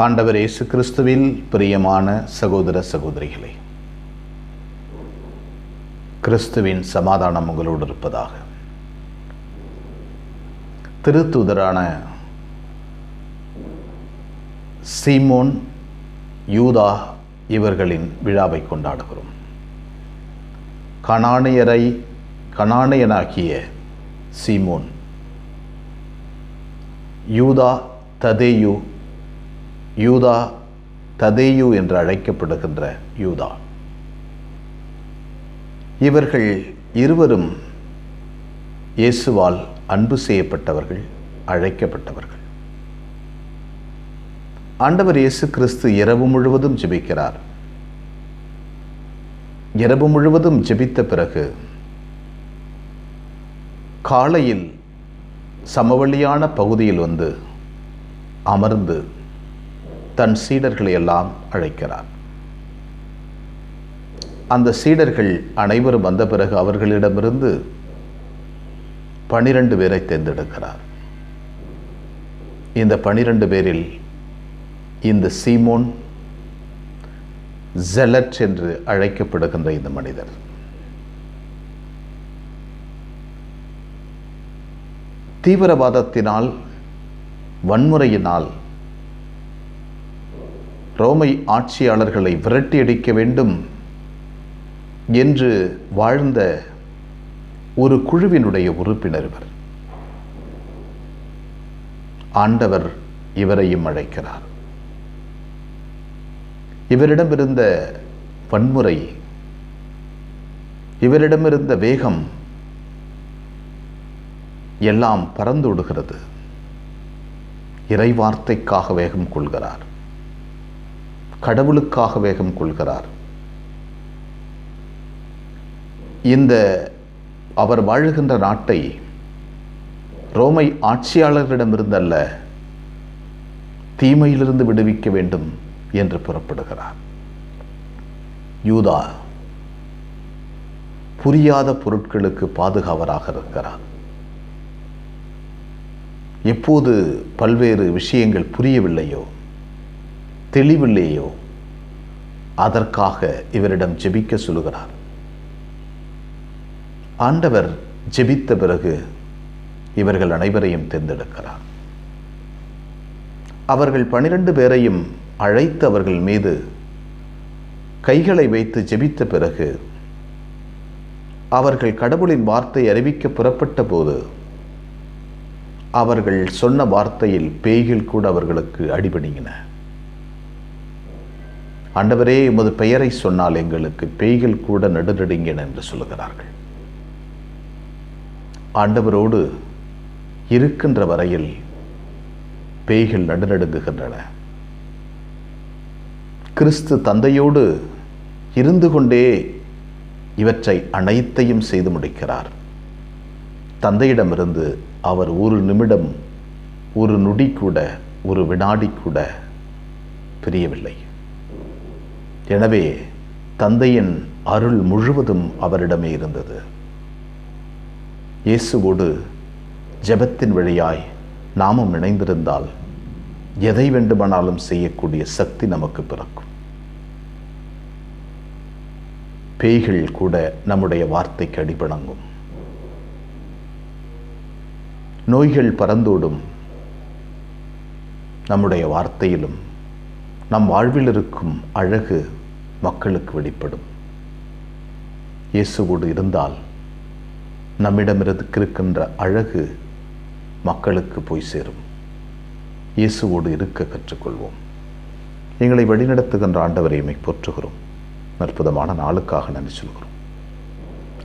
ஆண்டவர் இயேசு கிறிஸ்துவில் பிரியமான சகோதர சகோதரிகளே கிறிஸ்துவின் சமாதானம் உங்களோடு இருப்பதாக. திருத்துதரான சீமோன் யூதா இவர்களின் விழாவை கொண்டாடுகிறோம். கணானியரை கணானியனாகிய சீமோன் யூதா ததேயு யூதா ததேயு என்று அழைக்கப்படுகின்ற யூதா. இவர்கள் இருவரும் இயேசுவால் அன்பு செய்யப்பட்டவர்கள் அழைக்கப்பட்டவர்கள். ஆண்டவர் இயேசு கிறிஸ்து இரவு முழுவதும் ஜெபிக்கிறார். இரவு முழுவதும் ஜெபித்த பிறகு காலையில் சமவெளியான பகுதியில் வந்து அமர்ந்து தன் சீடர்களை எல்லாம் அழைக்கிறார் அந்த சீடர்கள் அனைவரும் வந்த பிறகு அவர்களிடமிருந்து பனிரெண்டு பேரை தேர்ந்தெடுக்கிறார். இந்த பனிரெண்டு பேரில் இந்த சீமோன் ஜெலட் என்று அழைக்கப்படுகின்ற இந்த மனிதர். தீவிரவாதத்தினால் வன்முறையினால் ரோமை ஆட்சியாளர்களை விரட்டியடிக்க வேண்டும் என்று வாழ்ந்த ஒரு குழுவினுடைய உறுப்பினர் இவர். ஆண்டவர் இவரையும் அழைக்கிறார். இவரிடமிருந்த வன்முறை இவரிடமிருந்த வேகம் எல்லாம் பறந்துவிடுகிறது இறைவார்த்தைக்காக வேகம் கொள்கிறார். கடவுளுக்காக வேகம் கொள்கிறார். இந்த அவர் வாழுகின்ற நாட்டை ரோமை ஆட்சியாளர்களிடமிருந்தல்ல தீமையிலிருந்து விடுவிக்க வேண்டும் என்று புறப்படுகிறார். யூதா புரியாத பொருட்களுக்கு பாதுகாவராக இருக்கிறார். எப்போது பல்வேறு விஷயங்கள் புரியவில்லையோ தெளிவில்லையோ? அதற்காக இவரிடம் ஜெபிக்க சொல்லுகிறார். ஆண்டவர் ஜெபித்த பிறகு இவர்கள் அனைவரையும் தேர்ந்தெடுக்கிறார். அவர்கள் பனிரெண்டு பேரையும் அழைத்து அவர்கள் மீது கைகளை வைத்து ஜெபித்த பிறகு அவர்கள் கடவுளின் வார்த்தை அறிவிக்க புறப்பட்ட போது அவர்கள் சொன்ன வார்த்தையில் பேய்கள் கூட அவர்களுக்கு அடிபணிங்கின ஆண்டவரே உமது பெயரை சொன்னால் எங்களுக்கு பேய்கள் கூட நடுநடுங்கின என்று சொல்லுகிறார்கள். ஆண்டவரோடு இருக்கின்ற வரையில் பேய்கள் நடுநடுங்குகின்றன. கிறிஸ்து தந்தையோடு இருந்து கொண்டே இவற்றை அனைத்தையும் செய்து முடிக்கிறார். தந்தையிடமிருந்து அவர் ஒரு நிமிடம் ஒரு நொடி கூட ஒரு வினாடி கூட பிரியவில்லை. எனவே தந்தையின் அருள் முழுவதும் அவரிடமே இருந்தது. இயேசுவோடு ஜெபத்தின் வழியாய் நாமும் இணைந்திருந்தால் எதை வேண்டுமானாலும் செய்யக்கூடிய சக்தி நமக்கு பிறக்கும். பேய்கள் கூட நம்முடைய வார்த்தைக்கு அடிபணங்கும். நோய்கள் பறந்தோடும் நம்முடைய வார்த்தையிலும் நம் வாழ்வில் இருக்கும் அழகு மக்களுக்கு வெளிப்படும். இயேசுவோடு இருந்தால் நம்மிடமிருந்து இருக்கின்ற அழகு மக்களுக்கு போய் சேரும். இயேசுவோடு இருக்க கற்றுக்கொள்வோம். எங்களை வழிநடத்துகின்ற ஆண்டவரை எம்மை போற்றுகிறோம். அற்புதமான நாளுக்காக நன்றி சொல்கிறோம்.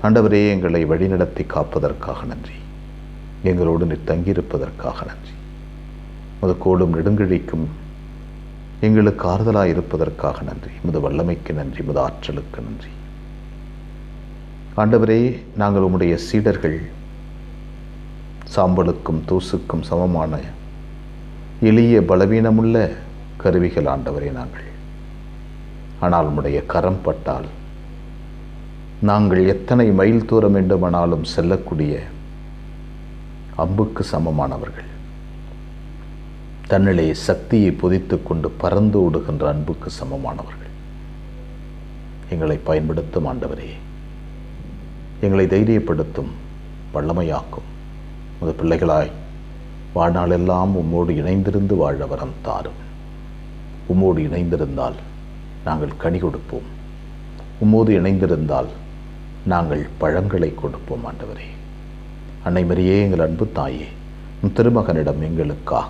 ஆண்டவரே எங்களை வழிநடத்தி காப்பதற்காக நன்றி. எங்களோடு தங்கியிருப்பதற்காக நன்றி. முத நெடுங்கிழிக்கும் எங்களுக்கு ஆறுதலாக இருப்பதற்காக நன்றி. முது வல்லமைக்கு நன்றி முத ஆற்றலுக்கு நன்றி. ஆண்டவரே நாங்கள் உம்முடைய சீடர்கள் சாம்பலுக்கும் தூசுக்கும் சமமான எளிய பலவீனமுள்ள கருவிகள் ஆண்டவரே நாங்கள். ஆனால் உம்முடைய கரம் பட்டால் நாங்கள் எத்தனை மைல் தூரம் வேண்டுமானாலும் செல்லக்கூடிய அம்புக்கு சமமானவர்கள். தன்னிலே சக்தியை பொதித்து கொண்டு பறந்து ஓடுகின்ற அன்புக்கு சமமானவர்கள். எங்களை பயன்படுத்தும் ஆண்டவரே. எங்களை தைரியப்படுத்தும் வல்லமையாக்கும். உமது பிள்ளைகளாய் வாழ்நாளெல்லாம் உம்மோடு இணைந்திருந்து வாழ வரம் தாரும். உம்மோடு இணைந்திருந்தால் நாங்கள் கனி கொடுப்போம். உம்மோடு இணைந்திருந்தால் நாங்கள் பழங்களை கொடுப்போம் ஆண்டவரே. அன்னை மரியே எங்கள் அன்பு தாயே திருமகனிடம் எங்களுக்காக